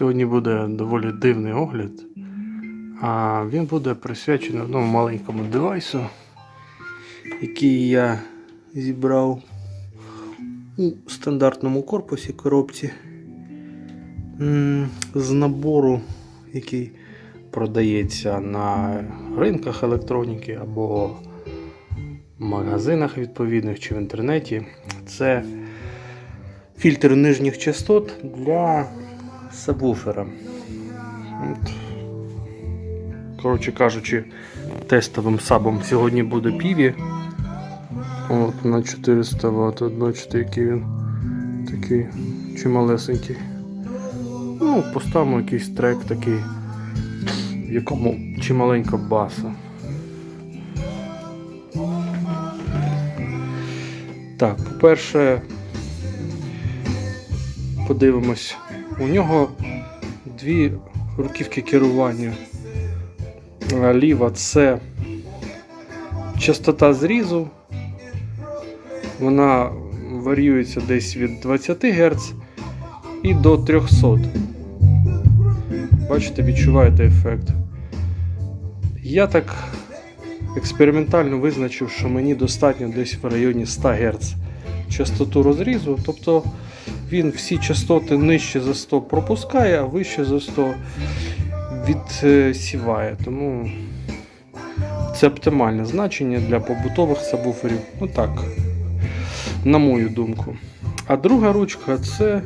Сьогодні буде доволі дивний огляд. А він буде присвячений одному маленькому девайсу, який я зібрав у стандартному корпусі коробці з набору, який продається на ринках електроніки або магазинах відповідних чи в інтернеті. Це фільтр нижніх частот для сабвуфера. От. Коротше кажучи, тестовим сабом сьогодні буде піві. От на 400 Вт. От бачите, який він такий чималесенький. Ну, поставимо якийсь трек такий, в якому чималенька баса. Так, по-перше, подивимось. У нього дві руківки керування. Ліва це частота зрізу. Вона варіюється десь від 20 Гц і до 300. Бачите, відчуваєте ефект. Я так експериментально визначив, що мені достатньо десь в районі 100 Гц частоту розрізу. Тобто він всі частоти нижче за 100 пропускає, а вище за 100 відсіває. Тому це оптимальне значення для побутових сабвуферів. Ну так, на мою думку. А друга ручка це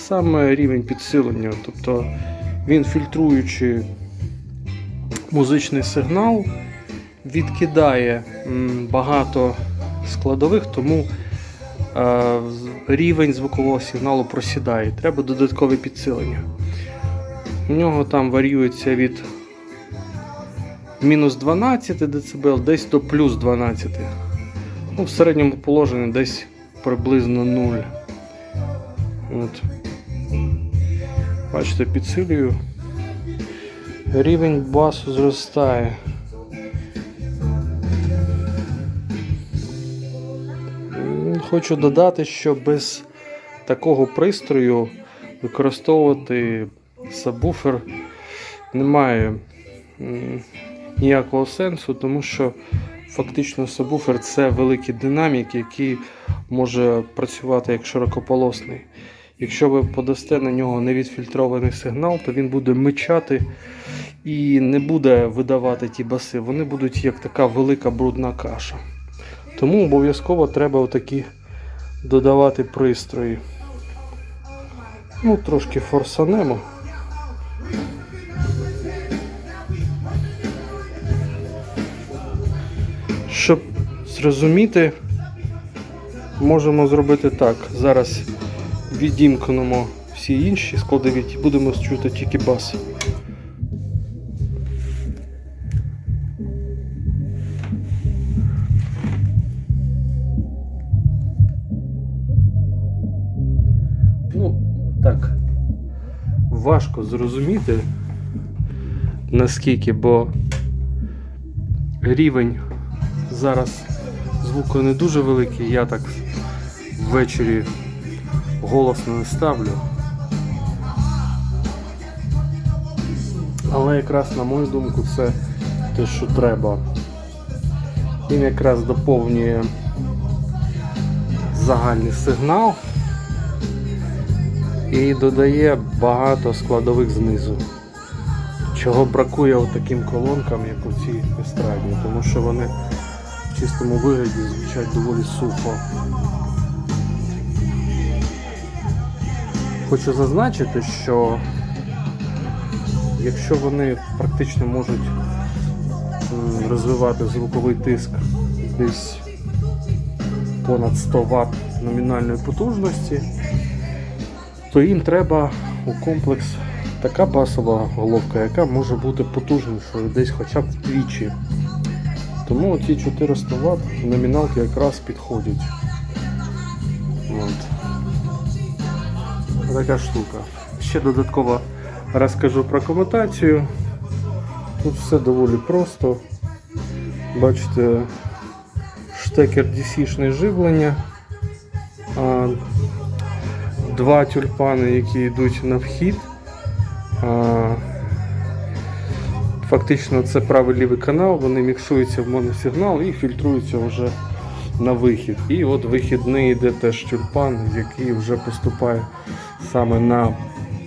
саме рівень підсилення. Тобто він фільтруючи музичний сигнал, відкидає багато складових, тому рівень звукового сигналу просідає. Треба додаткове підсилення. У нього там варіюється від мінус 12 дБ десь до плюс 12. Ну, в середньому положенні десь приблизно 0. От. Бачите, підсилюю. Рівень басу зростає. Хочу додати, що без такого пристрою використовувати сабвуфер немає ніякого сенсу, тому що фактично сабвуфер це великий динамік, який може працювати як широкополосний. Якщо ви подасте на нього невідфільтрований сигнал, то він буде мичати і не буде видавати ті баси. Вони будуть як така велика брудна каша. Тому обов'язково треба отакі додавати пристрої. Ну, трошки форсанемо. Щоб зрозуміти, можемо зробити так. Зараз відімкнемо всі інші складові і будемо чути тільки бас. Ну, так, важко зрозуміти, наскільки, бо рівень зараз звуку не дуже великий, я так ввечері голосно не ставлю. Але якраз, на мою думку, це те, що треба. Він якраз доповнює загальний сигнал і додає багато складових знизу. Чого бракує таким колонкам, як у цій естрадні, тому що вони в чистому вигляді звучать доволі сухо. Хочу зазначити, що якщо вони практично можуть розвивати звуковий тиск десь понад 100 Вт номінальної потужності, то їм треба у комплекс така басова головка, яка може бути потужнішою десь хоча б вдвічі. Тому ці 400 Вт номіналки якраз підходять. От. Така штука. Ще додатково розкажу про комутацію. Тут все доволі просто. Бачите, штекер DC-шне живлення. Два тюльпани, які йдуть на вхід Фактично це правий лівий канал, вони міксуються в моносигнал і фільтруються вже на вихід. І от вихідний йде теж тюльпан, який вже поступає саме на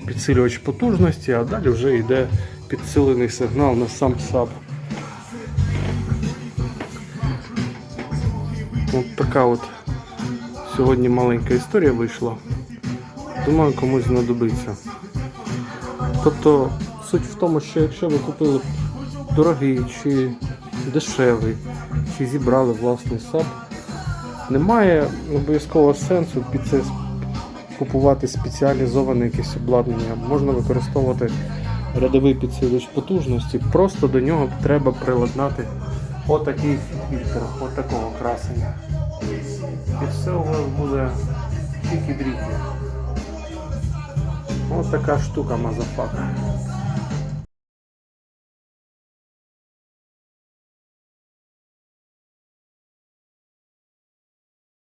підсилювач потужності, а далі вже йде підсилений сигнал на сам САП. От така от сьогодні маленька історія вийшла. Думаю, комусь знадобиться. Тобто суть в тому, що якщо ви купили дорогий чи дешевий, чи зібрали власний сап, немає обов'язкового сенсу під це купувати спеціалізоване якесь обладнання. Можна використовувати рядовий підсилювач потужності, просто до нього треба приладнати отакий фільтр, отакого красення. І все у вас буде тільки дріки. Ось така штука мазафака.